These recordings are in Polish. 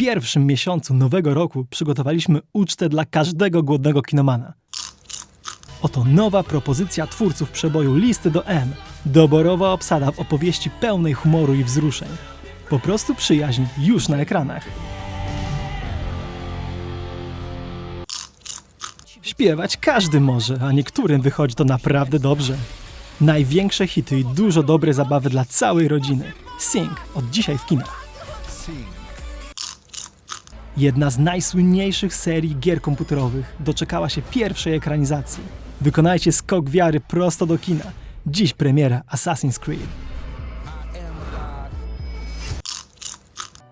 pierwszym miesiącu nowego roku przygotowaliśmy ucztę dla każdego głodnego kinomana. Oto nowa propozycja twórców przeboju Listy do M. Doborowa obsada w opowieści pełnej humoru i wzruszeń. Po prostu przyjaźń już na ekranach. Śpiewać każdy może, a niektórym wychodzi to naprawdę dobrze. Największe hity i dużo dobrej zabawy dla całej rodziny. Sing od dzisiaj w kinach. Jedna z najsłynniejszych serii gier komputerowych doczekała się pierwszej ekranizacji. Wykonajcie skok wiary prosto do kina. Dziś premiera Assassin's Creed.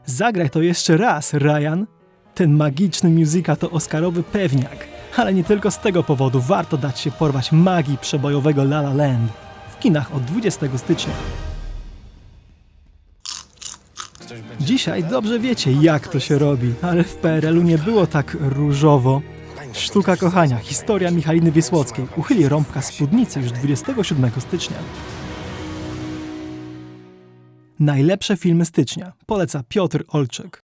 Zagraj to jeszcze raz, Ryan. Ten magiczny musical to Oscarowy pewniak. Ale nie tylko z tego powodu warto dać się porwać magii przebojowego La La Land. W kinach od 20 stycznia. Dzisiaj dobrze wiecie, jak to się robi, ale w PRL-u nie było tak różowo. Sztuka kochania, historia Michaliny Wiesłockiej uchyli rąbka spódnicy już 27 stycznia. Najlepsze filmy stycznia poleca Piotr Olczyk.